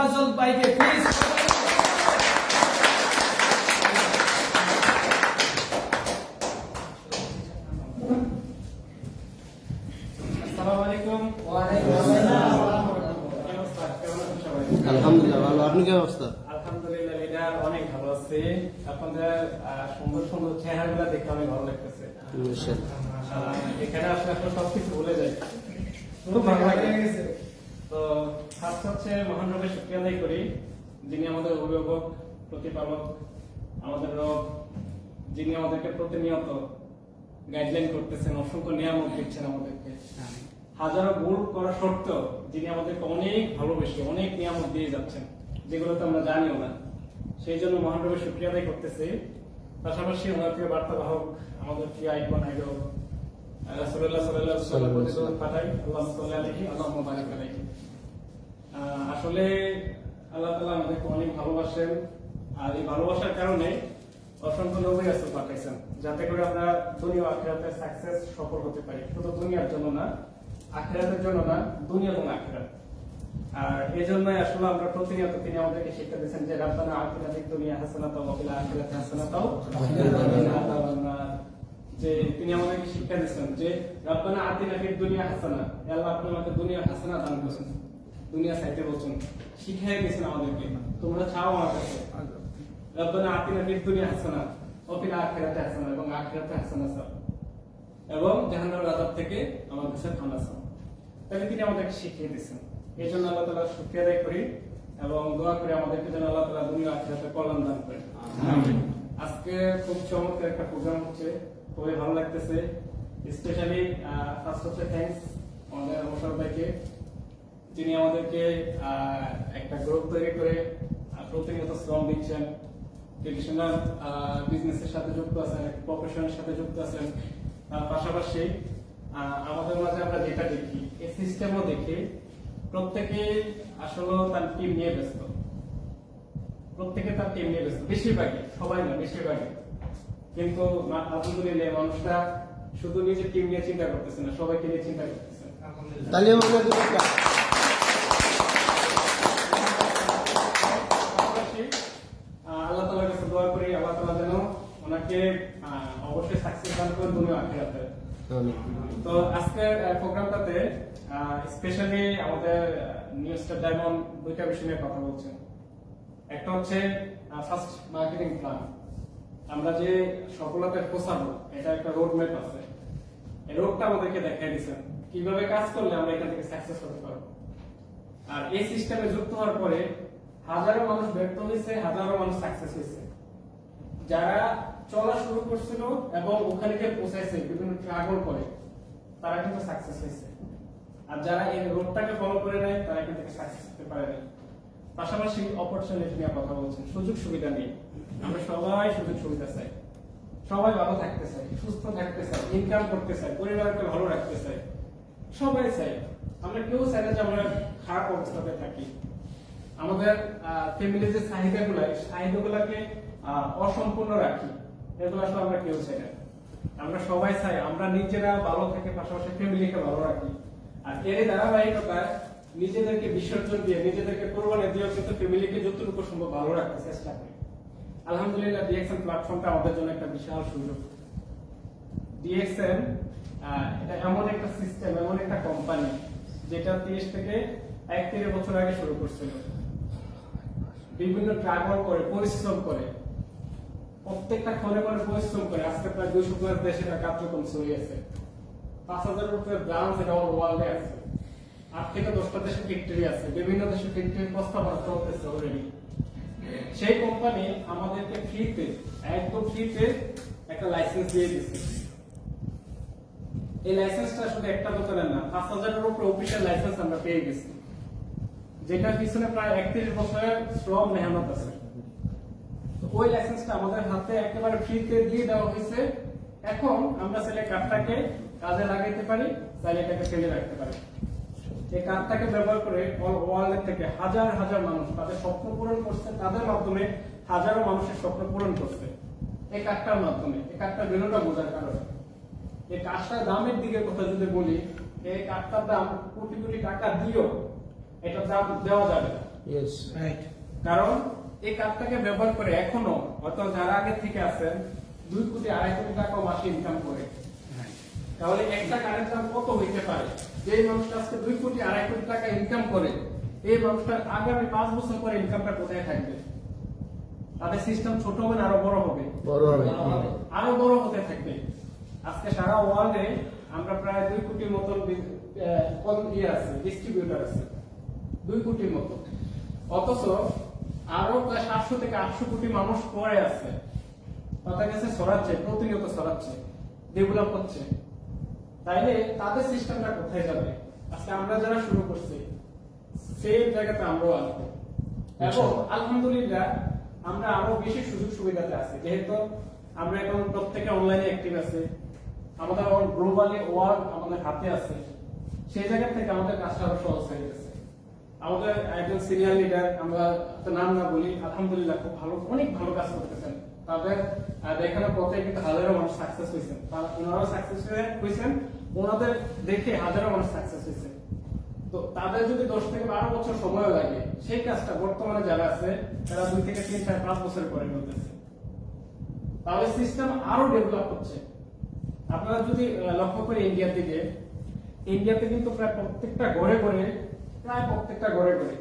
তোফাজল ভাইকে প্লিজ আসসালামু আলাইকুম। ওয়ালাইকুম আসসালাম। কি অবস্থা? কেমন আছেন সবাই? আলহামদুলিল্লাহ ভালো। আপনি কি অবস্থা? আলহামদুলিল্লাহ লিডার অনেক ভালো আছে। আপনাদের আহ, সুন্দর সুন্দর চেহারাগুলো দেখে অনেক ভালো লাগতেছে। এখানে আসলে সবকিছু ভুলে যায় খুব ভালো লাগে তো ফার্স্ট হচ্ছে মহান রবের শুক্রিয়া আদায় করি যিনি আমাদের অভিভাবক প্রতিপালক আমাদের রব যিনি আমাদেরকে প্রতিনিয়ত গাইডলাইন করতেছেন অসংখ্য নিয়ামক দিচ্ছেন আমাদেরকে। হাজারো ভুল করা সত্ত্বেও যিনি আমাদেরকে অনেক ভালোবেসে অনেক নিয়ামক দিয়ে যাচ্ছেন যেগুলো তো আমরা জানিও না। সেই জন্য মহান রবের শুক্রিয়া আদায় করতেছি। পাশাপাশি ওনার প্রিয় বার্তা বাহক আমাদের প্রিয় আইকন আইডল আসলে আল্লাহ তাআলা আমাদেরকে অনেক ভালোবাসেন। আর এই ভালোবাসার কারণে অসংখ্য নবী রাসূল পাঠাইছেন যাতে করে আমরা দুনিয়া আখিরাতে সাকসেস সফল হতে পারি। শুধু দুনিয়ার জন্য না আখিরাতের জন্য না দুনিয়া এবং আখিরাত। আর এই জন্যই আসলে আমরা প্রতিনিয়ত তিনি আমাদেরকে শিক্ষা দিচ্ছেন যে রাব্বানা আতিনা ফিদ দুনিয়া হাসানাতাও ওয়া ফিল আখিরাতি ওয়া। যে তিনি আমাদেরকে শিক্ষা দিচ্ছেন যে রাব্বানা আতিনা ফিদ দুনিয়া হাসানা। আল্লাহ আপনি আমাকে দুনিয়া হাসানা দান করেছেন দুনিয়া চাইতে বলছেন। শিখাই দিয়েছেন আমাদেরকে তোমরা চাও আমার কাছে। রব্বানা আতিনা ফিদ দুনিয়া হাসানা ওয়া ফিল আখিরাতি হাসানা এবং আখিরাতে হাসানা এবং জাহান্নামের আযাব থেকে কাছে ঠান্ডা তাহলে তিনি আমাদেরকে শিখিয়ে দিয়েছেন। এই জন্য আল্লাহ তাআলা শুকরিয়া আদায় করি এবং দোয়া করি আমাদেরকে যেন আল্লাহ তাআলা দুনিয়া আখিরাতে কল্যাণ দান করেন আজকে খুব চমৎকার একটা প্রোগ্রাম হচ্ছে। খুবই ভালো লাগতেছে। স্পেশালি ফার্স্ট হচ্ছে থ্যাঙ্কস আমাদের অবসর ভাইকে। যিনি আমাদেরকে একটা গ্রুপ তৈরি করে প্রতিনিয়ত শ্রম দিচ্ছেন। ট্রেডিশনাল বিজনেসের সাথে যুক্ত আছেন প্রফেশনের সাথে যুক্ত আছেন পাশাপাশি আমাদের মাঝে আমরা যেটা দেখি, এই সিস্টেমও দেখি প্রত্যেকে আসলে তার টিম নিয়ে ব্যস্ত। প্রত্যেকে তার টিম নিয়ে ব্যস্ত, বেশিরভাগই, সবাই না, বেশিরভাগই। কিন্তু আলহামদুলিল্লাহ মানুষটা শুধু নিজের টিম নিয়ে চিন্তা করতেছে না, সবাইকে নিয়ে চিন্তা করতেছে। তালিম আমরা দিবো একটা। পাশাপাশি, আহ, আল্লাহ তাআলার কাছে দোয়া করি আল্লাহ তাআলা যেন আহ, অবশ্যই সাকসেস দান আখিরাতে। তো আজকের প্রোগ্রামটাতে স্পেশালি আমাদের নিউজটা ডায়মন্ড দুইটা বিষয় নিয়ে কথা বলছেন একটা হচ্ছে ফার্স্ট মার্কেটিং প্ল্যান আমরা যে সফলতায় পৌঁছাবো এটা একটা রোড ম্যাপ আছে। এই রোডটা আমাদেরকে দেখাই দিচ্ছেন কীভাবে কাজ করলে আমরা এখান থেকে সাকসেস হতে পারব? আর এই সিস্টেমে যুক্ত হওয়ার পরে হাজারো মানুষ ব্যর্থ হয়েছে হাজারো মানুষ সাকসেস হয়েছে। যারা চলা শুরু করছিল এবং ওখানে গিয়ে পৌঁছাইছে বিভিন্ন ট্রাগল করে, তারা কিন্তু সাকসেস হয়েছে। আর যারা এই রোডটাকে ফলো করে নেয় তারা কিন্তু সাকসেস হতে পারে না পাশাপাশি অপরচুনিটি নিয়ে কথা বলছেন, সুযোগ সুবিধা নিয়ে। আমরা সবাই সুযোগ সুবিধা চাই। সবাই ভালো থাকতে চাই, সুস্থ থাকতে চাই ইনকাম করতে চাই, পরিবারকে ভালো রাখতে চাই। সবাই চাই। আমরা কেউ চাই না যে আমরা খারাপ অবস্থাতে থাকি। আমাদের ফ্যামিলির যে চাহিদাগুলো, এই চাহিদাগুলোকে অসম্পূর্ণ রাখি। এগুলো আসলে আমরা কেউ চাই না। আমরা সবাই চাই, আমরা নিজেরা ভালো থেকে, পাশাপাশি ফ্যামিলিকে ভালো রাখি। আর এর নিজেদেরকে বিসর্জন দিয়ে, নিজেদেরকে কোরবানি দিয়ে কিন্তু ফ্যামিলিকে যতটুকু সম্ভব ভালো চেষ্টা করি। আলহামদুলিল্লাহ ডিএক্সএন প্ল্যাটফর্মটা আমাদের জন্য একটা বিশাল সুযোগ। ডিএক্সএন এটা এমন একটা সিস্টেম এমন একটা কোম্পানি যেটা তিরিশ থেকে একত্রিশ বছর আগে শুরু করছিল। বিভিন্ন ট্রাভেল করে, পরিশ্রম করে। প্রত্যেকটা ক্ষণে ক্ষণে পরিশ্রম করে, আজকে প্রায় দুইশো প্লাস দেশে তার কার্যক্রম ছড়িয়েছে পাঁচ হাজারের উপরে ব্রাঞ্চ এটা অল ওয়ার্ল্ডে আছে। আট থেকে দশটা দেশে ফ্যাক্টরি আছে, বিভিন্ন দেশে ফ্যাক্টরির প্রস্তাবনা চলতেছে অলরেডি সেই কোম্পানি আমাদেরকে ফ্রিতে একদম ফ্রিতে একটা লাইসেন্স দিয়ে দিচ্ছে এই লাইসেন্সটা শুধু একটা দোকানের না, পাঁচ হাজারের উপরে অফিসিয়াল লাইসেন্স আমরা পেয়ে গেছি। যেটার পিছনে প্রায় একত্রিশ বছরের শ্রম মেহনত আছে। ওই লাইসেন্সটা আমাদের হাতে একেবারে ফ্রিতে দিয়ে দেওয়া হয়েছে। এখন আমরা চাইলে কার্ডটাকে কাজে লাগাইতে পারি চাইলে এটাকে ফেলে রাখতে পারি। এই কার্ডটাকে ব্যবহার করে অল ওয়ার্ল্ড থেকে হাজার হাজার মানুষ তাদের স্বপ্ন পূরণ করছে তাদের মাধ্যমে হাজারো মানুষের স্বপ্ন পূরণ করছে। এই কার্ডটার মাধ্যমে এই কার্ডটার ভ্যালুটা বোঝার কারণে। এই কার্ডটার দামের দিকে কথা যদি বলি এই কার্ডটার দাম কোটি কোটি টাকা দিয়েও এটা দাম দেওয়া যাবে না। রাইট কারণ এই কার্ডটাকে ব্যবহার করে এখনও হয়তো যারা আগে থেকে আছেন দুই কোটি আড়াই কোটি টাকা মাসে ইনকাম করে। তাহলে একটা কার্ডের দাম কত হইতে পারে? যে মানুষটা আজকে দুই কোটি আড়াই কোটি টাকা ইনকাম করে এই মানুষটার আগামী পাঁচ বছর পরে ইনকামটা কোথায় থাকবে? তাদের সিস্টেম ছোট হবে না আরও বড় হবে? বড় হবে আরও বড় হতে থাকবে। আজকে সারা ওয়ার্ল্ডে আমরা প্রায় দুই কোটির মতন ইয়ে আছে ডিস্ট্রিবিউটর আছে। দুই কোটির মতো অথচ আরও প্রায় সাতশো থেকে আটশো কোটি মানুষ পরে আছে। তাদের কাছে ছড়াচ্ছে প্রতিনিয়ত ছড়াচ্ছে ডেভেলপ হচ্ছে। তাইলে তাদের সিস্টেমটা কোথায় যাবে? আজকে আমরা যারা শুরু করছি সেই জায়গাতে আমরাও আসব। এবং আলহামদুলিল্লাহ আমরা আরও বেশি সুযোগ সুবিধাতে আছি। যেহেতু আমরা এখন প্রত্যেকে অনলাইনে অ্যাক্টিভ আছে আমাদের গ্লোবালি ওয়ার্ল্ড আমাদের হাতে আছে। সেই জায়গা থেকে আমাদের কাজটা আরও সহজ হয়ে গেছে। আমাদের একজন সিনিয়র লিডার আমরা তো নাম না বলি আলহামদুলিল্লাহ খুব ভালো অনেক ভালো কাজ করতেছেন। তাদের আহ, দেখানোর পথে কিন্তু হাজারো মানুষ সাকসেস হয়েছেন। ওনারাও সাকসেস হয়েছেন ওনাদের দেখে হাজারো মানুষ সাকসেস হয়েছে। তো তাদের যদি দশ থেকে বারো বছর সময় লাগে সেই কাজটা বর্তমানে যারা আছে তারা দুই থেকে তিন চার পাঁচ বছর পরে করতেছে। তাহলে সিস্টেম আরও ডেভেলপ হচ্ছে। আপনারা যদি লক্ষ্য করি ইন্ডিয়ার দিকে ইন্ডিয়াতে কিন্তু প্রায় প্রত্যেকটা ঘরে ঘরে প্রায় প্রত্যেকটা ঘরে ঘরে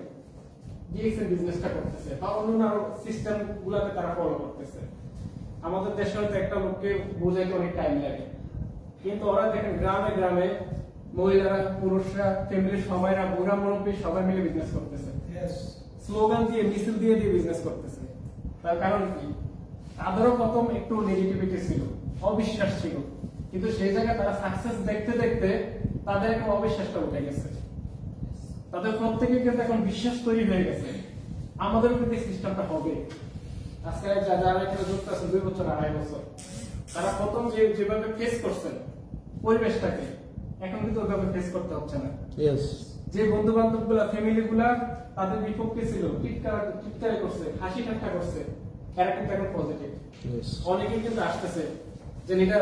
ডিএক্সএল বিজনেসটা করতেছে। বা অন্যান্য আরও সিস্টেম গুলাকে তারা ফলো করতেছে। আমাদের দেশে হয়তো একটা লোককে বোঝাইতে অনেক টাইম লাগে। কিন্তু ওরা দেখেন গ্রামে গ্রামে মহিলারা পুরুষরা ফ্যামিলির সবাইরা বুড়া মুরব্বী সবাই মিলে বিজনেস করতেছে। স্লোগান দিয়ে মিছিল দিয়ে দিয়ে বিজনেস করতেছে। তার কারণ কি? তাদেরও প্রথম একটু নেগেটিভিটি ছিল অবিশ্বাস ছিল। কিন্তু সেই জায়গায় তারা সাকসেস দেখতে দেখতে তাদের এখন অবিশ্বাসটা উঠে গেছে। তাদের প্রত্যেকে কিন্তু এখন বিশ্বাস তৈরি হয়ে গেছে। আমাদের কিন্তু এই সিস্টেমটা হবে। আজকে যারা এখানে যুক্ত আছেন দুই বছর আড়াই বছর। তারা প্রথম যে যেভাবে ফেস করছেন পরিবেশটাকে এখন কিন্তু ওইভাবে ফেস করতে হচ্ছে না। যে বন্ধু বান্ধবগুলা ফ্যামিলি গুলা তাদের বিপক্ষে ছিল টিটকার টিটকারি করছে হাসি ঠাট্টা করছে এরা কিন্তু এখন পজিটিভ অনেকেই কিন্তু আসতেছে যে এটা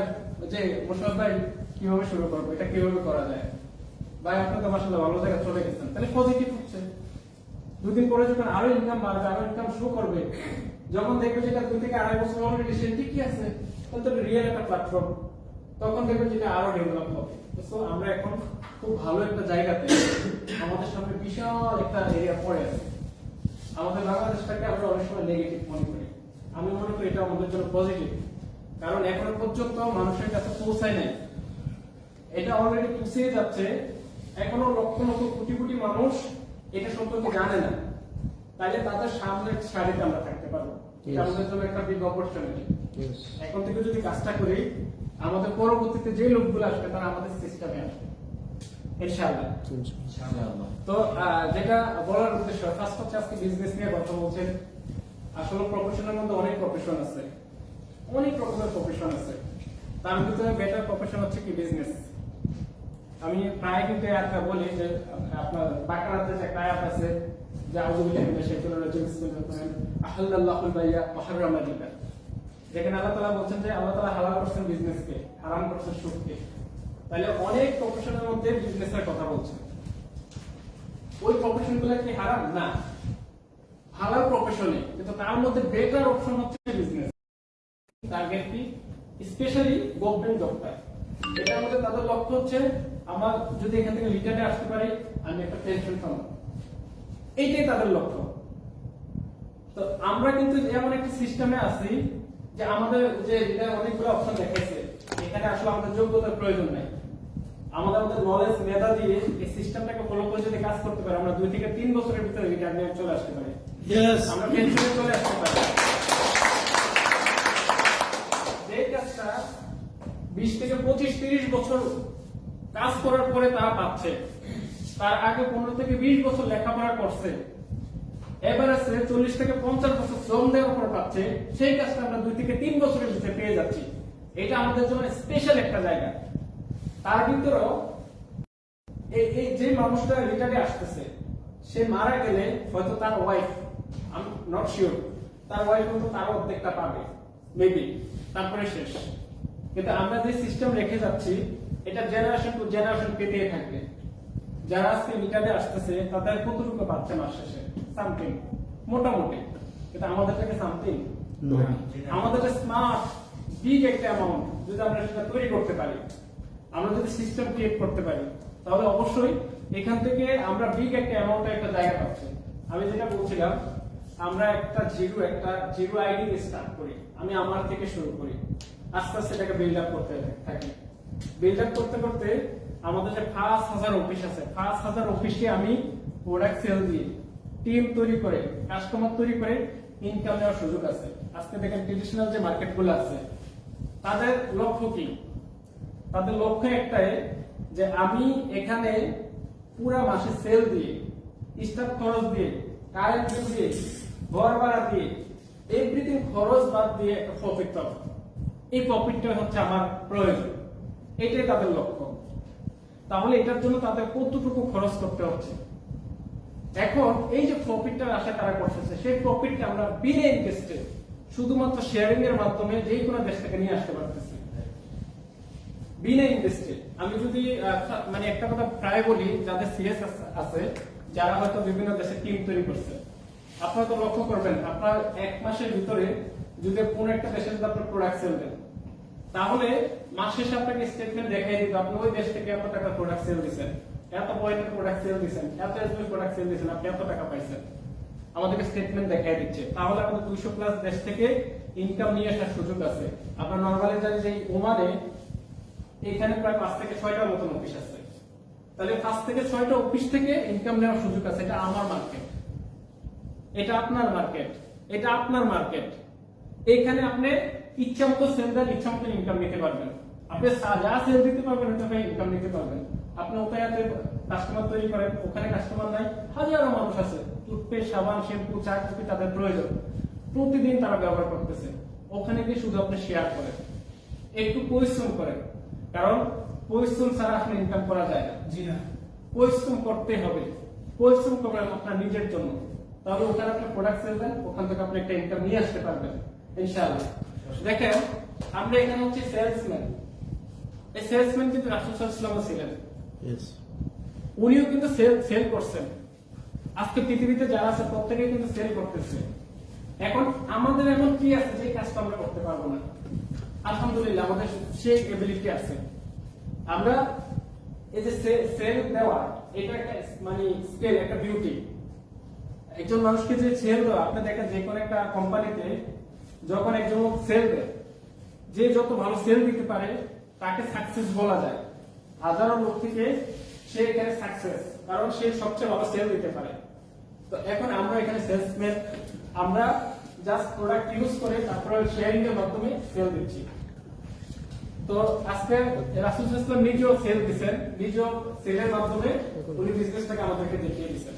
যে মোশারফ ভাই কীভাবে শুরু করব? এটা কীভাবে করা যায়? ভাই আপনি তো মাসাল্লাহ ভালো জায়গায় চলে গেছেন। তাহলে পজিটিভ হচ্ছে। দুদিন পরে যখন আরও ইনকাম বাড়বে, আরও ইনকাম শো করবে, যখন দেখবে যেটা দুই থেকে আড়াই বছর অলরেডি সে ঠিকই আছে তখন তো রিয়েল একটা প্ল্যাটফর্ম তখন দেখবে যেটা আরও ডেভেলপ হবে। তো আমরা এখন খুব ভালো একটা জায়গাতে আমাদের সামনে বিশাল একটা এরিয়া পড়ে আছে। আমাদের বাংলাদেশটাকে আমরা অনেক সময় নেগেটিভ মনে করি। আমি মনে করি এটা আমাদের জন্য পজিটিভ কারণ এখনও পর্যন্ত মানুষের কাছে পৌঁছায় নাই। এটা অলরেডি পৌঁছে যাচ্ছে। এখনও লক্ষ লক্ষ কোটি কোটি মানুষ এটা সম্পর্কে জানে না। তাইলে তাদের সামনে সারিতে আমরা থাকতে পারব। আমাদের জন্য একটা বিগ অপরচুনিটি এখন থেকে যদি কাজটা করি আমাদের পরবর্তীতে যে লোকগুলো আসবে তারা আমাদের সিস্টেমে আসবে। ইনশাআল্লাহ। তো যেটা বলার উদ্দেশ্য ফার্স্ট হচ্ছে আজকে বিজনেস নিয়ে কথা বলছেন। আসলে প্রফেশনের মধ্যে অনেক প্রফেশন আছে। অনেক রকমের প্রফেশন আছে। তার ভিতরে বেটার প্রফেশন হচ্ছে কি বিজনেস আমি প্রায় কিন্তু একটা বলি যে, আপনার বাকারাতে যে একটা আয়াত আছে, যে আউযুবিল্লাহি মিনাশ শাইতানির রাজিম, বিসমিল্লাহির আহাল্লাল্লাহুল বাইয়া ওয়া হারামা রিবা। যেখানে আল্লাহ তাআলা বলছেন যে, আল্লাহ তাআলা হালাল করছেন বিজনেসকে হারাম করছেন সুদকে। তাহলে অনেক প্রফেশনের মধ্যে বিজনেসের কথা বলছেন ওই প্রফেশনগুলো কি হারাম? না। হালাল প্রফেশনে কিন্তু তার মধ্যে বেটার অপশন হচ্ছে বিজনেস টার্গেট কি? স্পেশালি গভর্নমেন্ট জবটা এটা আমাদের তাদের লক্ষ্য হচ্ছে আমার যদি এখান থেকে রিটার্নে আসতে পারি আমি একটা পেনশন পাবো। এইটাই তাদের লক্ষ্য। তো আমরা কিন্তু এমন একটা সিস্টেমে আছি যে আমাদের যে এটা অনেকগুলো অপশন দেখাইছে। এখানে আসলে আমাদের যোগ্যতার প্রয়োজন নাই। আমাদের আমাদের নলেজ মেধা দিয়ে এই সিস্টেমটাকে ফলো করে যদি কাজ করতে পারি আমরা দুই থেকে তিন বছরের ভিতরে রিটার্নে চলে আসতে পারি। আমরা পেনশনে চলে আসতে পারি। যে কাজটা বিশ থেকে পঁচিশ তিরিশ বছর কাজ করার পরে তারা পাচ্ছে। তার আগে পনেরো থেকে বিশ বছর লেখাপড়া করছে। চল্লিশ থেকে পঞ্চাশ বছর শ্রম দেওয়ার পাচ্ছে। সেই কাজটা আমরা দুই থেকে তিন বছরের ভিতরে পেয়ে যাচ্ছি। এটা আমাদের জন্য স্পেশাল একটা জায়গা। তার ভিতরেও এই যে মানুষটা রিটার্নে আসতেছে, সে মারা গেলে হয়তো তার ওয়াইফ আমি নট শিওর তার ওয়াইফ হয়তো তার অর্ধেকটা পাবে মেবি তারপরে শেষ। কিন্তু আমরা যে সিস্টেম রেখে যাচ্ছি এটা জেনারেশন টু জেনারেশন পেতেই থাকবে। যারা আজকে রিটার্নে আসতেছে তাদের কতটুকু পাচ্ছে মাস শেষে? সামথিং মোটামুটি। কিন্তু আমাদেরটাকে সামথিং নো। আমাদের স্মার্ট বিগ একটা অ্যামাউন্ট যদি আমরা সেটা তৈরি করতে পারি আমরা যদি সিস্টেম ক্রিয়েট করতে পারি তাহলে অবশ্যই এখান থেকে আমরা বিগ একটা অ্যামাউন্টের একটা জায়গা পাচ্ছি। আমি যেটা বলছিলাম আমরা একটা জিরো একটা জিরো আইডি স্টার্ট করি। আমি আমার থেকে শুরু করি। আস্তে আস্তে এটাকে বিল্ড আপ করতে থাকি। বিল্ড আপ করতে করতে আমাদের যে পাঁচ হাজার অফিস আছে, পাঁচ হাজার অফিসে আমি প্রোডাক্ট সেল দিয়ে টিম তৈরি করে কাস্টমার তৈরি করে ইনকাম নেওয়ার সুযোগ আছে। আজকে দেখেন ট্রেডিশনাল যে মার্কেটগুলো আছে, তাদের লক্ষ্য কি? তাদের লক্ষ্য একটাই যে আমি এখানে পুরা মাসে সেল দিয়ে স্টাফ খরচ দিয়ে কারেন্ট বিল দিয়ে, ঘর ভাড়া দিয়ে এভরিথিং খরচ বাদ দিয়ে একটা প্রফিট পাবো। এই প্রফিটটা হচ্ছে আমার প্রয়োজন। এটাই তাদের লক্ষ্য। তাহলে এটার জন্য তাদের কতটুকু খরচ করতে হচ্ছে? এখন এই যে প্রফিটটার আশা তারা করতেছে, সেই প্রফিটটা আমরা বিনা ইনভেস্টে শুধুমাত্র শেয়ারিং এর মাধ্যমে যে কোনো দেশ থেকে নিয়ে আসতে পারতেছি। বিনা ইনভেস্টে আমি যদি মানে একটা কথা প্রায় বলি, যাদের সিএস আছে যারা হয়তো বিভিন্ন দেশে টিম তৈরি করছে। আপনারা তো লক্ষ্য করবেন, আপনার এক মাসের ভিতরে যদি কোন একটা দেশে যদি আপনার প্রোডাক্ট সেল দেন তাহলে মাস শেষে আপনাকে স্টেটমেন্ট দেখাই দিবে, আপনি ওই দেশ থেকে এত টাকা প্রোডাক্ট সেল দিচ্ছেন এত পয়েন্টের প্রোডাক্ট সেল দিচ্ছেন এত এসবি প্রোডাক্ট সেল দিচ্ছেন আপনি এত টাকা পাইছেন। আমাদেরকে স্টেটমেন্ট দেখাই দিচ্ছে। তাহলে আমাদের দুইশো প্লাস দেশ থেকে ইনকাম নিয়ে আসার সুযোগ আছে। আপনার নর্মালি জানি যে ওমানে এখানে প্রায় পাঁচ থেকে ছয়টার মতন অফিস আছে। তাহলে পাঁচ থেকে ছয়টা অফিস থেকে ইনকাম নেওয়ার সুযোগ আছে। এটা আমার মার্কেট এটা আপনার মার্কেট এটা আপনার মার্কেট এখানে আপনি ইচ্ছা মতো সেল দেন ইচ্ছা মতো ইনকাম নিতে পারবেন। আপনি যা সেল দিতে পারবেন ওটা ইনকাম নিতে পারবেন। আপনি ওখানে কাস্টমার তৈরি করেন ওখানে কাস্টমার নাই হাজারো মানুষ আছে। টুথপেস্ট সাবান শ্যাম্পু চা কফি তাদের প্রয়োজন। প্রতিদিন তারা ব্যবহার করতেছে। ওখানে গিয়ে শুধু আপনি শেয়ার করেন। একটু পরিশ্রম করেন। কারণ পরিশ্রম ছাড়া আপনি ইনকাম করা যায় না। জি না। পরিশ্রম করতে হবে। পরিশ্রম করবেন আপনার নিজের জন্য। তাহলে ওখানে আপনি প্রোডাক্ট সেল দেন ওখান থেকে আপনি একটা ইনকাম নিয়ে আসতে পারবেন ইনশাআল্লাহ। দেখেন আমরা এখানে হচ্ছে সেলসম্যান এই সেলসম্যান কিন্তু রাসূল সাল্লাল্লাহু ছিলেন। উনিও কিন্তু সেল সেল করছেন। আজকে পৃথিবীতে যারা আছে প্রত্যেকে কিন্তু সেল করতেছে। এখন আমাদের এমন কি আছে যে কাজটা আমরা করতে পারব না? আলহামদুলিল্লাহ আমাদের সেই এবিলিটি আছে। আমরা এই যে সেল দেওয়া এটা একটা মানে স্কেল একটা বিউটি একজন মানুষকে যে সেল দেওয়া আপনি দেখেন যে কোনো একটা কোম্পানিতে যখন একজন লোক সেল দেয়, যে যত ভালো সেল দিতে পারে, তাকে সাকসেস বলা যায়। হাজারো লোক থেকে সে এখানে সাকসেস কারণ সে সবচেয়ে ভালো সেল দিতে পারে। তো এখন আমরা এখানে সেলসম্যান আমরা জাস্ট প্রোডাক্ট ইউজ করে তারপরে শেয়ারিং এর মাধ্যমে সেল দিচ্ছি। তো আজকে রাসুল ইসলাম নিজেও সেল দিচ্ছেন নিজেও সেলের মাধ্যমে উনি বিজনেসটাকে আমাদেরকে দেখিয়ে দিচ্ছেন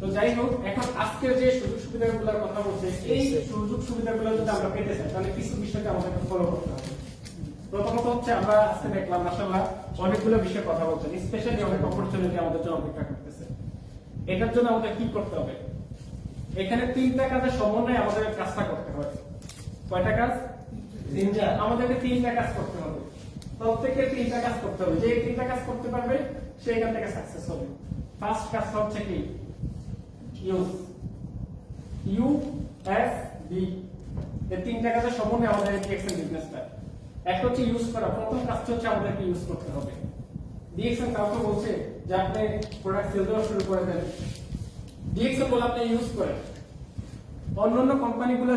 তো যাই হোক এখন আজকের যে সুযোগ সুবিধাগুলোর কথা বলছে এই সুযোগ সুবিধাগুলো যদি আমরা পেতে চাই তাহলে কিছু বিষয়কে আমাদেরকে ফলো করতে হবে। প্রথমত হচ্ছে আমরা আজকে দেখলাম মাসাল্লাহ অনেকগুলো বিষয়ে কথা বলছেন স্পেশালি অনেক অপরচুনিটি আমাদের জন্য অপেক্ষা করতেছে। এটার জন্য আমাদের কি করতে হবে? এখানে তিনটা কাজের সমন্বয়ে আমাদের কাজটা করতে হবে। কয়টা কাজ? তিনটা। আমাদেরকে তিনটা কাজ করতে হবে। প্রত্যেকে তিনটা কাজ করতে হবে। যে তিনটা কাজ করতে পারবে সে এখান থেকে সাকসেস হবে। ফার্স্ট কাজ হচ্ছে কি? ইউজ ইউ এস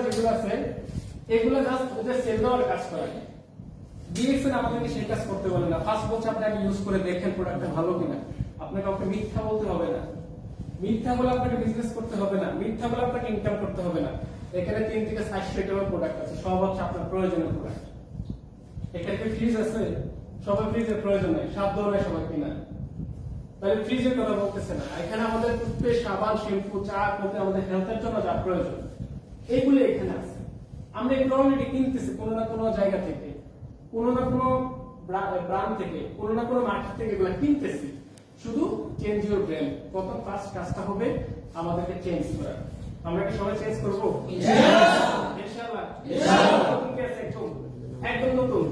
যেগুলো আছে, এগুলো জাস্ট ওদের সেল দেওয়ার কাজ করে ডিএক্সএন আমাদেরকে সেই কাজ করতে বলে না। ফার্স্ট বলছে আপনি ইউজ করে দেখেন প্রোডাক্টটা ভালো কিনা। আপনাকে মিথ্যা বলতে হবে না। মিথ্যা বলে আপনাকে বিজনেস করতে হবে না, মিথ্যা বলে আপনাকে ইনকাম করতে হবে না। এখানে তিন থেকে চারশো টাকার প্রোডাক্ট আছে, সব হচ্ছে আপনার প্রয়োজনীয় প্রোডাক্ট এখানে কি ফ্রিজ আছে? সবার ফ্রিজের প্রয়োজন নেই, সাত ধরনের সবাই কিনা। তাহলে ফ্রিজের কথা বলতেছে না। এখানে আমাদের টুথপেস্ট সাবান শ্যাম্পু চা, কফি, আমাদের হেলথের জন্য যা প্রয়োজন, এইগুলো এখানে আছে। আমরা এগুলো অলরেডি কিনতেছি কোনো না কোনো জায়গা থেকে, কোনো না কোনো ব্র্যান্ড থেকে, কোনো না কোনো মার্কেট থেকে এগুলো কিনতেছি। শুধু চেঞ্জ ইউর ব্রেন প্রথম ফার্স্ট কাজটা হবে আমাদেরকে চেঞ্জ করা। আমরা কি সবাই চেঞ্জ করব? ইনশাআল্লাহ। একদম একদম নতুন।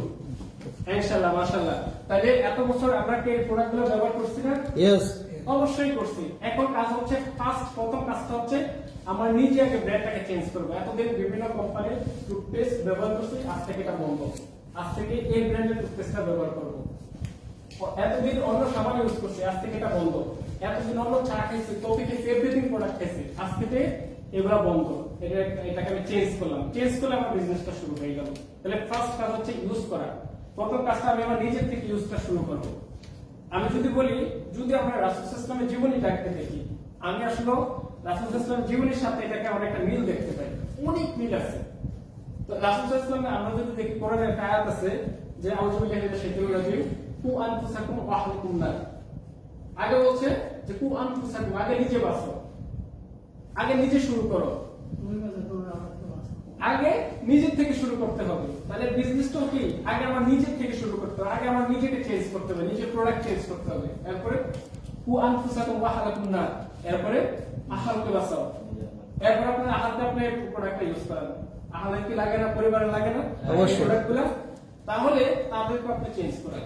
ইনশাআল্লাহ মাশাআল্লাহ। তাহলে এত বছর আমরা কি প্রোডাক্টগুলো ব্যবহার করছি না? অবশ্যই করছি। এখন কাজ হচ্ছে ফার্স্ট প্রথম কাজটা হচ্ছে আমরা নিজে আগে ব্র্যান্ডটাকে চেঞ্জ করব। এতদিন বিভিন্ন কোম্পানির টুথপেস্ট ব্যবহার করছি আজ থেকে এটা বন্ধ। আজ থেকে এই ব্র্যান্ডের টুথপেস্টটা ব্যবহার করব। এতদিন অন্য সাবান ইউজ করছি, আজ থেকে এটা বন্ধ। এতদিন অন্য চা খাইছি কফি খাইছি এভরিথিং প্রোডাক্ট খাইছি, আজ থেকে এগুলা বন্ধ। এটা এটাকে আমি চেঞ্জ করলাম। চেঞ্জ করলে আমার বিজনেসটা শুরু হয়ে গেল। তাহলে ফার্স্ট কাজ হচ্ছে ইউজ করা। প্রথম কাজটা আমি আমার নিজের থেকে ইউজটা শুরু করব। আমি যদি বলি, যদি আমরা রাসুল ইসলামের জীবনীটাকে দেখি, আমি আসলে রাসুল ইসলামের জীবনীর সাথে এটাকে অনেকটা মিল দেখতে পাই। অনেক মিল আছে। তো রাসুল ইসলামে আমরা যদি দেখি, কোরআনের একটা আয়াত আছে যে আউযুবিল্লাহি মিনাশ শাইতানির রাজিম। কু আনফুসাকুম ওয়া আহলিকুম নার আগে বলছে যে কু আনফুসাকুম আগে নিজে বাঁচো আগে নিজে শুরু করো। আগে নিজের থেকে শুরু করতে হবে। তাহলে বিজনেসটাও কি? আগে আমার নিজের থেকে শুরু করতে হবে। আগে আমার নিজেকে চেঞ্জ করতে হবে নিজের প্রোডাক্ট চেঞ্জ করতে হবে। এরপরে কু আনফুসাকুম নার এরপরে বাঁচাও এরপর আপনার আহালকে আপনি প্রোডাক্টটা ইউজ করেন। আহালে কি লাগে না? পরিবারে লাগে না? অবশ্যই। প্রোডাক্টগুলো তাহলে তাদেরকে আপনি চেঞ্জ করেন।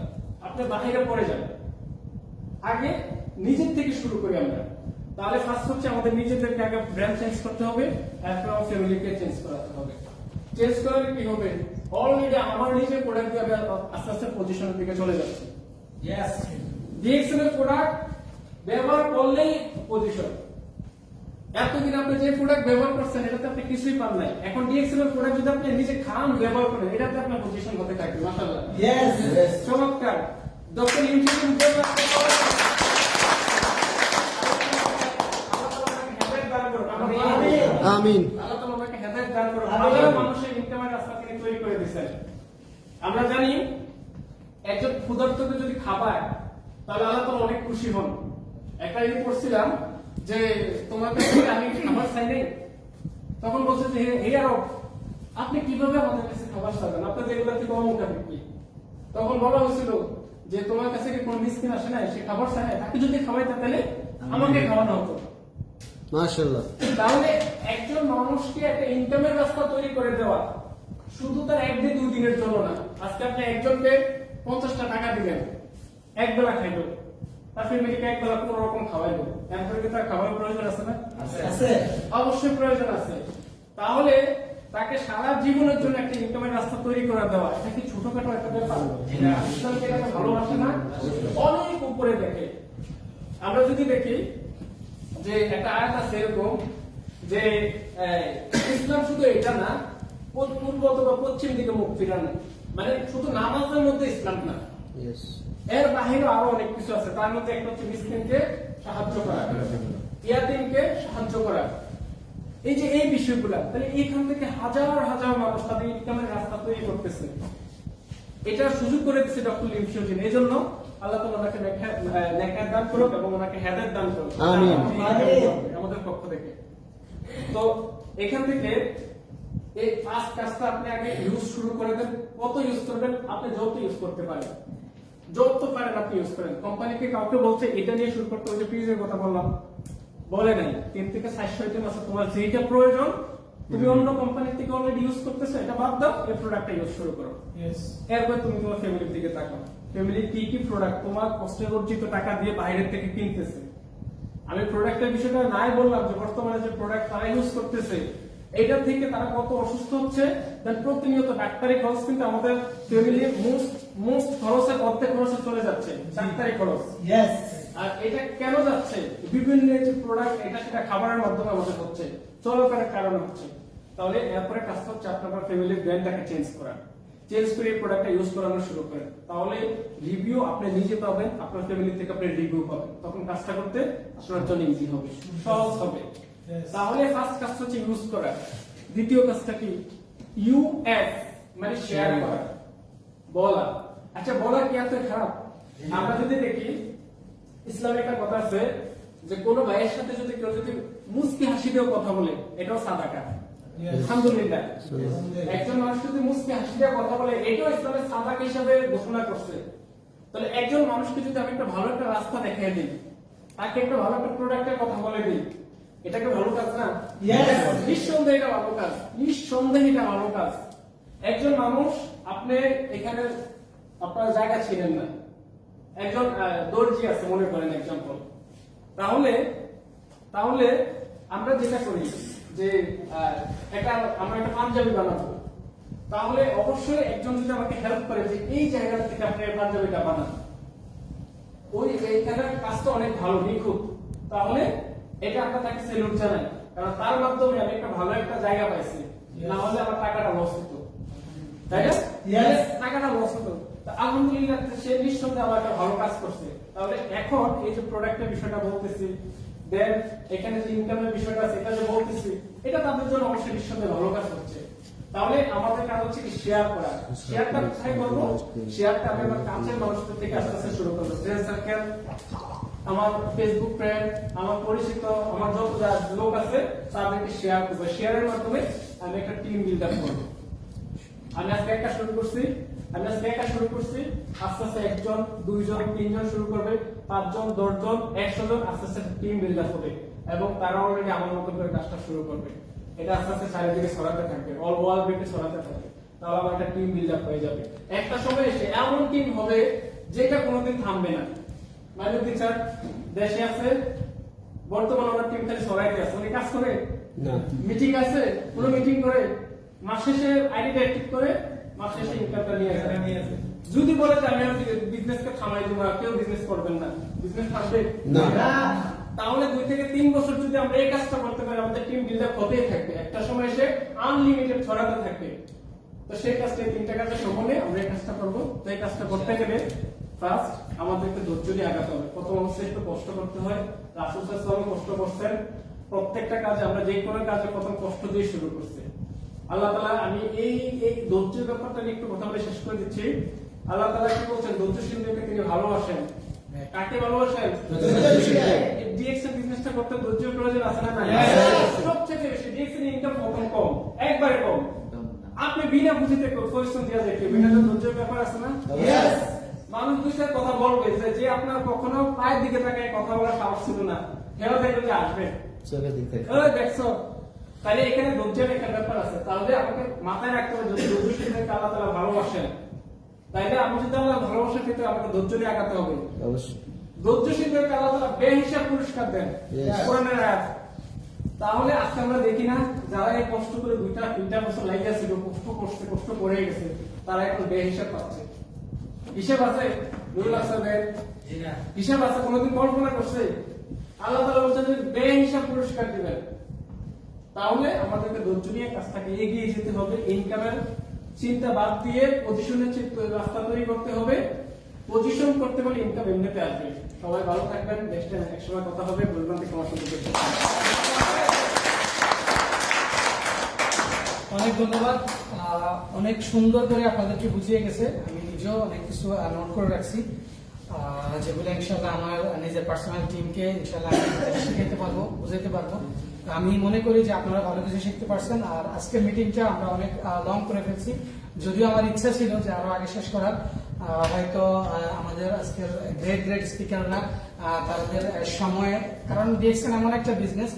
আপনি বাহিরে পড়ে যান আগে নিজের থেকে শুরু করি আমরা। তাহলে ফার্স্ট হচ্ছে আমাদের নিজেদেরকে আগে ব্র্যান্ড চেঞ্জ করতে হবে আমার ফ্যামিলিকে চেঞ্জ করাতে হবে। চেঞ্জ করলে কি হবে? অলরেডি আমার নিজের প্রোডাক্ট আমি আস্তে আস্তে পজিশনের দিকে চলে যাচ্ছি। ডিএক্সএল এর প্রোডাক্ট ব্যবহার করলেই পজিশন এতদিন আপনি যে প্রোডাক্ট ব্যবহার করছেন এটাতে আপনি কিছুই পান নাই। এখন ডিএক্সএল এর প্রোডাক্ট যদি আপনি নিজে খান ব্যবহার করেন এটাতে আপনার পজিশন হতে থাকবে মাশাআল্লাহ। চমৎকার। ডক্টর ইনস্টিটিউট আমিন। আল্লাহ তাআলা আমাকে হেদায়েত দান করুন হাজারো মানুষের ইনকামের রাস্তা তিনি তৈরি করে দিয়েছেন। আমরা জানি একজন ক্ষুধার্তকে যদি খাবায় তাহলে আল্লাহ তাআলা অনেক খুশি হন। একটা ইয়ে পড়ছিলাম যে তোমার কাছে আমি খাবার চাই নাই? তখন বলছে যে হে আরব আপনি কীভাবে আমাদের কাছে খাবার চাবেন আপনার যেগুলো থেকে অমুখাপেক্ষি কি? তখন বলা হয়েছিল যে তোমার কাছে কি কোন মিসকিন আসে নাই? সে খাবার চায়? নাই তাকে যদি খাওয়াইতে তাহলে আমাকে খাওয়ানো হতো। মাশাআল্লাহ। তাহলে একজন মানুষকে একটা ইনকামের রাস্তা তৈরি করে দেওয়া শুধু তার একদিন দুই দিনের জন্য না। আজকে আপনি একজনকে পঞ্চাশটা টাকা দিলেন এক বেলা খাইলো। তার ফ্যামিলিকে এক বেলা কোন রকম খাওয়াইলো। এরপরে কি তার খাবার প্রয়োজন আছে না? আছে। অবশ্যই প্রয়োজন আছে। তাহলে তাকে সারা জীবনের জন্য একটা ইনকামের রাস্তা তৈরি করে দেওয়া এটা কি ছোটখাটো একটা ব্যাপার? ইসলামকে ভালোবাসে না? অনেক উপরে দেখে। আমরা যদি দেখি যে একটা আয়াত আছে এরকম যে ইসলাম শুধু এটা না পূর্ব অথবা পশ্চিম দিকে মুখ ফিরানো। মানে শুধু নামাজের মধ্যে ইসলাম না। এর বাহিরে আরও অনেক কিছু আছে। তার মধ্যে একটা হচ্ছে মিসকিনকে সাহায্য করা। ইয়াতিমকে সাহায্য করা। এই যে এই বিষয়গুলা তাহলে এখান থেকে হাজার হাজার মানুষ তাদের ইনকামের রাস্তা তৈরি করতেছে। এটা সুযোগ করে দিচ্ছে ডক্টর লিমসিওজিন এই জন্য আল্লাহ ওনাকে দান করুক এবং ওনাকে দান করুক। আমিন। আমাদের পক্ষ থেকে। তো এখান থেকে এই ফার্স্ট কাজটা আপনি আগে ইউজ শুরু করে দেন। কত ইউজ করবেন? আপনি যত ইউজ করতে পারেন। যত পারেন আপনি ইউজ করেন। কোম্পানিকে কাউকে বলছে এটা নিয়ে শুরু করতে যে ফ্রিজের কথা বললাম। বলে নাই। তিন থেকে সাতশো আইটেম আছে। তোমার যেটা প্রয়োজন তুমি অন্য কোম্পানির থেকে অলরেডি ইউজ করতেছো এটা বাদ দাও এই প্রোডাক্টটা ইউজ শুরু করো। এরপর তুমি তোমার ফ্যামিলির দিকে তাকাও। ফ্যামিলি কি কি প্রোডাক্ট তোমার কষ্টের অর্জিত টাকা দিয়ে বাইরের থেকে কিনতেছে? আমি প্রোডাক্টের বিষয়টা নাই বললাম যে বর্তমানে যে প্রোডাক্ট তারা ইউজ করতেছে এটা থেকে তারা কত অসুস্থ হচ্ছে দেন প্রতিনিয়ত ডাক্তারি খরচ কিন্তু আমাদের ফ্যামিলি মোস্ট মোস্ট খরচের অর্ধেক খরচে চলে যাচ্ছে ডাক্তারি খরচ। আর এটা কেন যাচ্ছে? বিভিন্ন যে প্রোডাক্ট এটা সেটা খাবারের মাধ্যমে আমাদের হচ্ছে। চলাফেরার কারণে হচ্ছে। তাহলে এরপরে কাজটা হচ্ছে আপনার ফ্যামিলির ব্র্যান্ডটাকে চেঞ্জ করা। চেঞ্জ করে প্রোডাক্টটা ইউজ করানো শুরু করেন তাহলে রিভিউ আপনি নিজে পাবেন আপনার ফ্যামিলি থেকে আপনি রিভিউ পাবেন। তখন কাজটা করতে আপনার জন্য ইজি হবে সহজ হবে। তাহলে ফার্স্ট কাজটা হচ্ছে ইউজ করা। দ্বিতীয় কাজটা কি? ইউএস মানে শেয়ার করা। বলা। আচ্ছা বলা কি এত খারাপ? আমরা যদি দেখি ইসলামে একটা কথা আছে যে কোন ভাইয়ের সাথে যদি কেউ যদি মুস্কি হাসি দিয়েও কথা বলে এটাও সাদাকা। আলহামদুলিল্লাহ। একজন মানুষ যদি মুস্কি হাসি দিয়ে কথা বলে এটাও ইসলামের সাদাক হিসাবে ঘোষণা করছে। তাহলে একজন মানুষকে যদি আমি একটা ভালো একটা রাস্তা দেখিয়ে দিই তাকে একটা ভালো একটা প্রোডাক্টের কথা বলে দিই এটাকে ভালো কাজ না? নিঃসন্দেহে এটা ভালো কাজ। নিঃসন্দেহে এটা ভালো কাজ। একজন মানুষ আপনি এখানে আপনার জায়গা ছিলেন না। একজন দর্জি আছে মনে করেন এক্সাম্পল তাহলে তাহলে আমরা যেটা করি যে একটা আমরা একটা পাঞ্জাবি বানাবো। তাহলে অবশ্যই একজন যদি আমাকে হেল্প করে যে এই জায়গা থেকে আপনি পাঞ্জাবিটা বানান। ওই এইখানে কাজটা অনেক ভালো নিখুঁত। তাহলে এটা আমরা তাকে সেলুট জানাই। কারণ তার মাধ্যমে আমি একটা ভালো একটা জায়গা পাইছি। না হলে আমার টাকাটা লস হতো। তাই না? টাকাটা লস হতো। আলহামদুলিল্লাহ সে নিঃসন্দেহে আমার একটা ভালো কাজ করছে। তাহলে এখন এই যে প্রোডাক্টের বিষয়টা বলতেছি দেন এখানে যে ইনকামের বিষয়টা আছে, এটা যে বলতেছি, এটা তাদের জন্য অবশ্যই নিঃসন্দেহে ভালো কাজ হচ্ছে তাহলে আমাদের কাজ হচ্ছে কি শেয়ার করা। শেয়ারটা কোথায় করব? শেয়ারটা আমি আমার কাছের মানুষদের থেকে আস্তে আস্তে শুরু করব। ফ্রেন্ড সার্কেল আমার ফেসবুক ফ্রেন্ড আমার পরিচিত, আমার যত লোক আছে, তাদেরকে শেয়ার করব। শেয়ারের মাধ্যমে আমি একটা টিম বিল্ড আপ করব। আমি আজকে একটা শুরু করছি। আমি আজকে শুরু করছি। আস্তে আস্তে একজন দুইজন তিনজন শুরু করবে। পাঁচজন দশজন একশো জন আস্তে আস্তে টিম বিল্ড আপ হবে। এবং তারা অলরেডি আমার মতো করে কাজটা শুরু করবে। এটা আস্তে আস্তে চারিদিকে ছড়াতে থাকবে অল ওয়ার্ল্ড বেটে ছড়াতে থাকবে। তাহলে আমার একটা টিম বিল্ড আপ হয়ে যাবে। একটা সময় এসে এমন টিম হবে যেটা কোনোদিন থামবে না। মাইনুদ্দিন স্যার দেশে আছে বর্তমানে ওনার টিম খালি সরাইতে আছে। উনি কাজ করে? না। মিটিং আছে পুরো মিটিং করে? মাস শেষে আইডি অ্যাক্টিভ করে? মাস শেষে ইনকামটা নিয়ে আসে। যদি বলে যে আমি বিজনেসকে থামাই দেবো কেউ বিজনেস করবেন না। বিজনেস না। তাহলে দুই থেকে তিন বছর যদি আমরা এই কাজটা করতে পারি আমাদের টিম হতেই থাকবে। একটা সময় এসে আনলিমিটেড ছড়াতে থাকবে। তো সেই কাজটা তিনটা কাজের সমন্বয়ে আমরা এই কাজটা করব। তো এই কাজটা করতে গেলে ফার্স্ট আমাদেরকে ধৈর্য দিয়ে আগাতে হবে। প্রথম অবস্থায় একটু কষ্ট করতে হয়। রাসুল সাল্লাম কষ্ট করছেন। প্রত্যেকটা কাজে আমরা যে কোনো কাজে প্রথম কষ্ট দিয়ে শুরু করছি। আল্লাহ তালা আমি এই এই ধৈর্যের ব্যাপারটা নিয়ে একটু কথা বলে শেষ করে দিচ্ছি। আল্লাহ তালা কি বলছেন? ধৈর্যশীলদেরকে তিনি ভালোবাসেন। কাকে ভালোবাসেন? ডিএক্সএল বিজনেসটা করতে ধৈর্য প্রয়োজন আছে না না সবচেয়ে বেশি ডিএক্সএল ইনকাম প্রথম কম। একবারে কম। আপনি বিনা বুঝিতে পরিশ্রম দেওয়া যায় বিনা ধৈর্যের ব্যাপার আছে না? মানুষ কথা বলবে যে যে আপনার কখনো পায়ের দিকে তাকায় কথা বলার সাহস ছিল না। হেও দেখবে যে আসবে। দেখছ। তাহলে এখানে ধৈর্যের একটা ব্যাপার আছে। তাহলে আমাকে মাথায় রাখতে হবে যদি ধৈর্যশীলদেরকে আল্লাহ তালা ভালোবাসেন। তাইলে আমি যদি আল্লাহ ভালোবাসার ক্ষেত্রে আমাকে ধৈর্য দিয়ে আগাতে হবে। ধৈর্যশীলদেরকে আল্লাহ তালা বেহিসাব পুরস্কার দেন। কোরআনের আয়াত। তাহলে আজকে আমরা দেখি না যারা এই কষ্ট করে দুইটা তিনটা বছর লাগিয়ে ছিল কষ্ট করছে কষ্ট করে গেছে তারা এখন বেহিসাব পাচ্ছে। হিসাব আছে? নুরুল আসাদের। হিসাব আছে কোনোদিন কল্পনা করছে? আল্লাহ তালা বলছেন যে বেহিসাব পুরস্কার দিবেন। তাহলে আমাদেরকে ধৈর্য নিয়ে কাজটাকে এগিয়ে যেতে হবে। ইনকামের চিন্তা বাদ দিয়ে পজিশনের রাস্তা তৈরি করতে হবে। পজিশন করতে পারলে ইনকাম এমনিতে আসবে। সবাই ভালো থাকবেন। নেক্সট টাইম একসময় কথা হবে। বলবেন থেকে আমার দেখতে অনেক ধন্যবাদ। অনেক সুন্দর করে আপনাদেরকে বুঝিয়ে গেছে। আমি নিজেও অনেক কিছু নোট করে রাখছি। যেগুলো ইনশাল্লাহ আমার নিজের পার্সোনাল টিমকে ইনশাল্লাহ শিখাইতে পারব, বুঝাইতে পারব। আমি মনে করি যে আপনারা ভালো কিছু শিখতে পারছেন, আর আজকের মিটিংটা আমরা অনেক লং করে ফেলছি। যদিও আমার ইচ্ছা ছিল যে আরও আগে শেষ করার হয়তো আমাদের আজকের গ্রেট গ্রেট স্পিকাররা তাদের সময়ে, কারণ ডিএক্সএন এমন একটা বিজনেস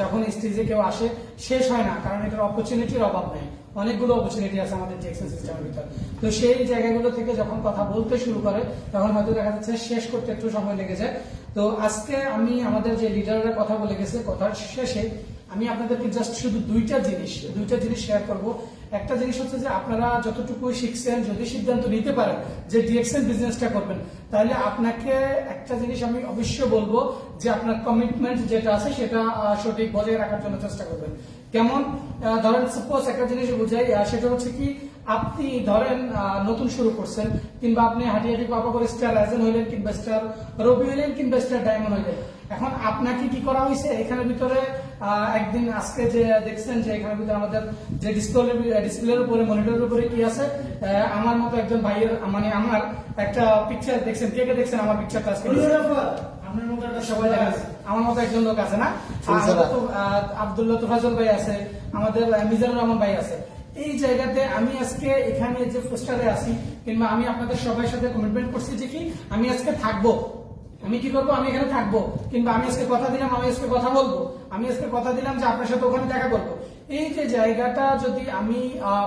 যখন স্টেজে কেউ আসে, শেষ হয় না, কারণ এটার অপরচুনিটির অভাব নেই। অনেকগুলো অপরচুনিটি আছে আমাদের ডিএক্সএন সিস্টেমের ভিতর। তো সেই জায়গাগুলো থেকে যখন কথা বলতে শুরু করে, তখন হয়তো দেখা যাচ্ছে শেষ করতে একটু সময় লেগে যায়। তো আজকে আমি আমাদের যে লিডাররা কথা বলে গেছে, কথার শেষে আমি আপনাদেরকে জাস্ট শুধু দুইটা জিনিস দুইটা জিনিস শেয়ার করব। একটা জিনিস হচ্ছে যে আপনারা যতটুকু শিখছেন, যদি সিদ্ধান্ত নিতে পারেন যে ডিএক্সএল বিজনেসটা করবেন, তাহলে আপনাকে একটা জিনিস আমি অবশ্যই বলব যে আপনার কমিটমেন্ট যেটা আছে সেটা সঠিক বজায় রাখার জন্য চেষ্টা করবেন। কেমন? ধরেন সাপোজ একটা জিনিস বুঝাই সেটা হচ্ছে কি আপনি ধরেন নতুন শুরু করছেন কিংবা আপনি হাঁটি হাঁটি পাপা করে স্টার রাজেন হইলেন কিংবা স্টার রবি হইলেন কিংবা স্টার ডায়মন্ড হইলেন। এখন আপনাকে কি করা হয়েছে এখানের ভিতরে একদিন আজকে যে দেখছেন যে এখানের ভিতরে আমাদের যে ডিসপ্লে ডিসপ্লের উপরে মনিটরের উপরে কি আছে আমার মতো একজন ভাইয়ের মানে আমার একটা পিকচার দেখছেন। কে কে দেখছেন আমার পিকচারটা আজকে? আপনার মতো সবাই দেখা আমার মতো একজন লোক আছে না। আব্দুল্লাহ তোফাজল ভাই আছে আমাদের মিজানুর রহমান ভাই আছে। এই জায়গাতে আমি আজকে এখানে যে পোস্টারে আসি কিংবা আমি আপনাদের সবাই সাথে কমিটমেন্ট করছি যে কি, আমি আজকে থাকব। আমি কি করব? আমি এখানে থাকব। কিংবা আমি আজকে কথা দিলাম, আমি আজকে কথা বলব। আমি আজকে কথা দিলাম যে আপনার সাথে ওখানে দেখা করব। এই যে জায়গাটা যদি আমি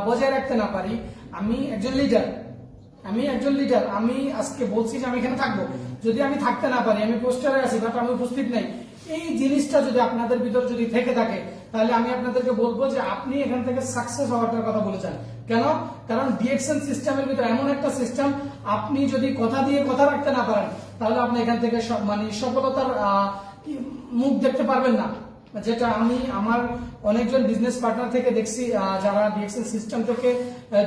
বজায় রাখতে না পারি, আমি একজন লিডার আমি একজন লিডার আমি আজকে বলছি যে আমি এখানে থাকব। যদি আমি থাকতে না পারি, আমি পোস্টারে আছি বাট আমি উপস্থিত নাই এই জিনিসটা যদি আপনাদের ভিতর যদি থেকে থাকে, তাহলে আমি আপনাদেরকে বলব যে আপনি এখান থেকে সাকসেস হওয়াটার কথা বলেছেন কেন? কারণ ডিএকশন সিস্টেমের ভিতরে এমন একটা সিস্টেম আপনি যদি কথা দিয়ে কথা রাখতে না পারেন, তাহলে আপনি এখান থেকে মানে সফলতার মুখ দেখতে পারবেন না। যেটা আমি আমার অনেকজন বিজনেস পার্টনার থেকে দেখছি যারা ডিএক্সএল সিস্টেম থেকে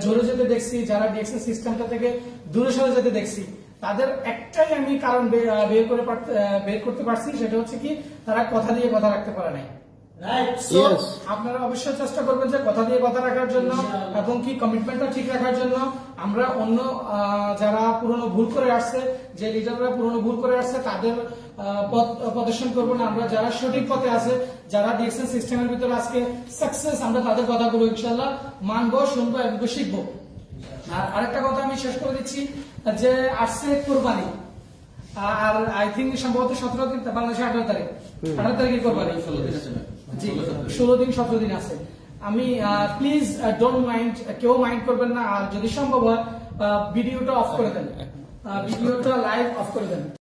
ঝরে যেতে দেখছি, যারা ডিএক্সএল সিস্টেমটা থেকে দূরে সরে যেতে দেখছি। তাদের একটাই আমি কারণ বের করে বের করতে পারছি সেটা হচ্ছে কি তারা কথা দিয়ে কথা রাখতে পারে নাই. আপনারা অবশ্যই চেষ্টা করবেন যে কথা দিয়ে কথা রাখার জন্য এবং কি কমিটমেন্টটা ঠিক রাখার জন্য। আমরা অন্য আহ, যারা পুরনো ভুল করে আসছে যে লিডাররা পুরনো ভুল করে আসছে তাদের আহ, পথ প্রদর্শন করব না। আমরা যারা সঠিক পথে আছে যারা ডিএক্সএন সিস্টেমের ভিতরে আজকে সাকসেস আমরা তাদের কথাগুলো ইনশাল্লাহ মানবো শুনব এবং শিখব। আর আরেকটা কথা আমি শেষ করে দিচ্ছি যে আসছে কোরবানি। আর আই থিঙ্ক সম্ভবত সতেরো দিন বাংলাদেশে আঠারো তারিখ। আঠারো তারিখে কোরবানি। জি ষোলো দিন। সতেরো দিন আছে। আমি প্লিজ ডোন্ট মাইন্ড কেউ মাইন্ড করবেন না। আর যদি সম্ভব হয় ভিডিওটা অফ করে দেন। ভিডিওটা লাইভ অফ করে দেন।